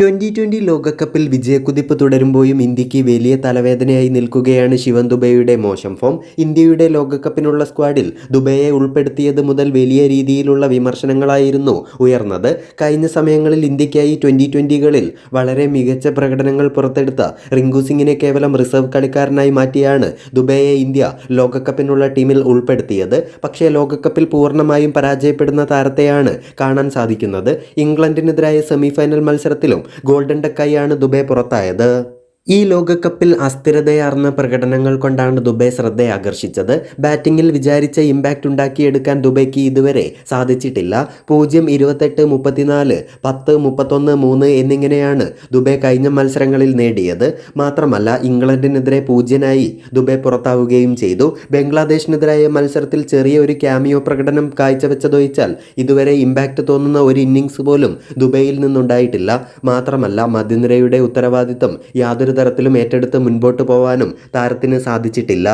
Twenty twenty ലോകകപ്പിൽ വിജയക്കുതിപ്പ് തുടരുമ്പോഴും ഇന്ത്യയ്ക്ക് വലിയ തലവേദനയായി നിൽക്കുകയാണ് ശിവൻ ദുബൈയുടെ മോശം ഫോം. ഇന്ത്യയുടെ ലോകകപ്പിനുള്ള സ്ക്വാഡിൽ ദുബൈയെ ഉൾപ്പെടുത്തിയത് മുതൽ വലിയ രീതിയിലുള്ള വിമർശനങ്ങളായിരുന്നു ഉയർന്നത്. കഴിഞ്ഞ സമയങ്ങളിൽ ഇന്ത്യക്കായി ട്വന്റി ട്വന്റികളിൽ വളരെ മികച്ച പ്രകടനങ്ങൾ പുറത്തെടുത്ത റിങ്കു സിംഗിനെ കേവലം റിസർവ് കളിക്കാരനായി മാറ്റിയാണ് ദുബൈയെ ഇന്ത്യ ലോകകപ്പിനുള്ള ടീമിൽ ഉൾപ്പെടുത്തിയത്. പക്ഷേ ലോകകപ്പിൽ പൂർണമായും പരാജയപ്പെടുന്ന താരത്തെയാണ് കാണാൻ സാധിക്കുന്നത്. ഇംഗ്ലണ്ടിനെതിരായ സെമിഫൈനൽ മത്സരത്തിലും ഗോൾഡൻ ഡക്കായാണ് ദുബൈ പുറത്തായത്. ഈ ലോകകപ്പിൽ അസ്ഥിരതയാർന്ന പ്രകടനങ്ങൾ കൊണ്ടാണ് ദുബൈ ശ്രദ്ധ ആകർഷിച്ചത് ബാറ്റിംഗിൽ വിചാരിച്ച ഇമ്പാക്റ്റ് ഉണ്ടാക്കിയെടുക്കാൻ ദുബൈക്ക് ഇതുവരെ സാധിച്ചിട്ടില്ല. പൂജ്യം ഇരുപത്തെട്ട് മുപ്പത്തിനാല് പത്ത് മുപ്പത്തൊന്ന് മൂന്ന് എന്നിങ്ങനെയാണ് ദുബൈ കഴിഞ്ഞ മത്സരങ്ങളിൽ നേടിയത്. മാത്രമല്ല ഇംഗ്ലണ്ടിനെതിരെ പൂജ്യനായി ദുബൈ പുറത്താവുകയും ചെയ്തു. ബംഗ്ലാദേശിനെതിരായ മത്സരത്തിൽ ചെറിയ ഒരു ക്യാമിയോ പ്രകടനം കാഴ്ചവെച്ചതൊഴിച്ചാൽ ഇതുവരെ ഇമ്പാക്റ്റ് തോന്നുന്ന ഒരു ഇന്നിങ്സ് പോലും ദുബൈയിൽ നിന്നുണ്ടായിട്ടില്ല. മാത്രമല്ല മധ്യനിരയുടെ ഉത്തരവാദിത്തം യാതൊരു തരത്തിലും ഏറ്റെടുത്ത് മുൻപോട്ട് പോവാനും താരത്തിന് സാധിച്ചിട്ടില്ല.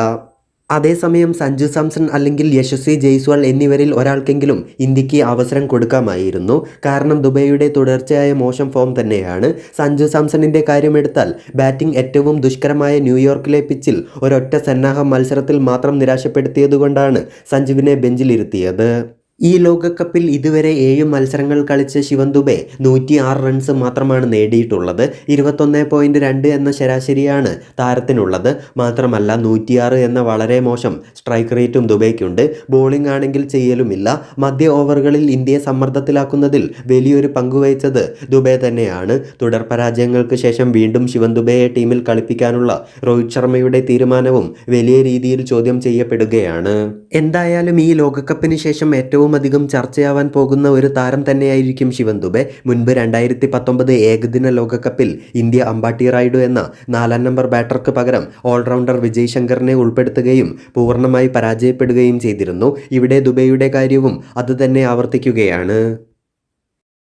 അതേസമയം സഞ്ജു സാംസൺ അല്ലെങ്കിൽ യശസ്വി ജയ്സ്വാൾ എന്നിവരിൽ ഒരാൾക്കെങ്കിലും ഇന്ത്യയ്ക്ക് അവസരം കൊടുക്കാമായിരുന്നു. കാരണം ദുബൈയുടെ തുടർച്ചയായ മോശം ഫോം തന്നെയാണ്. സഞ്ജു സാംസണിന്റെ കാര്യമെടുത്താൽ ബാറ്റിംഗ് ഏറ്റവും ദുഷ്കരമായ ന്യൂയോർക്കിലെ പിച്ചിൽ ഒരൊറ്റ സന്നാഹ മത്സരത്തിൽ മാത്രം നിരാശപ്പെടുത്തിയതുകൊണ്ടാണ് സഞ്ജുവിനെ ബെഞ്ചിലിരുത്തിയത്. ഈ ലോകകപ്പിൽ ഇതുവരെ ഏഴ് മത്സരങ്ങൾ കളിച്ച ശിവൻ ദുബെ നൂറ്റി ആറ് റൺസ് മാത്രമാണ് നേടിയിട്ടുള്ളത്. ഇരുപത്തൊന്ന് പോയിന്റ് രണ്ട് എന്ന ശരാശരിയാണ് താരത്തിനുള്ളത്. മാത്രമല്ല നൂറ്റിയാറ് എന്ന വളരെ മോശം സ്ട്രൈക്ക് റേറ്റും ദുബൈക്കുണ്ട് ബോളിംഗ് ആണെങ്കിൽ ചെയ്യലുമില്ല. മധ്യ ഓവറുകളിൽ ഇന്ത്യയെ സമ്മർദ്ദത്തിലാക്കുന്നതിൽ വലിയൊരു പങ്കുവഹിച്ചത് ദുബെ തന്നെയാണ്. തുടർ പരാജയങ്ങൾക്ക് ശേഷം വീണ്ടും ശിവൻ ദുബെയെ ടീമിൽ കളിപ്പിക്കാനുള്ള രോഹിത് ശർമ്മയുടെ തീരുമാനവും വലിയ രീതിയിൽ ചോദ്യം ചെയ്യപ്പെടുകയാണ്. എന്തായാലും ഈ ലോകകപ്പിന് ശേഷം ഏറ്റവും അധികം ചർച്ചയാവാൻ പോകുന്ന ഒരു താരം തന്നെയായിരിക്കും ശിവൻ ദുബെ മുൻപ് രണ്ടായിരത്തി പത്തൊമ്പത് ഏകദിന ലോകകപ്പിൽ ഇന്ത്യ അമ്പാട്ടി റായിഡു എന്ന നാലാം നമ്പർ ബാറ്റർക്ക് പകരം ഓൾറൗണ്ടർ വിജയ് ശങ്കറിനെ ഉൾപ്പെടുത്തുകയും പൂർണമായി പരാജയപ്പെടുകയും ചെയ്തിരുന്നു. ഇവിടെ ദുബൈയുടെ കാര്യവും അതുതന്നെ ആവർത്തിക്കുകയാണ്.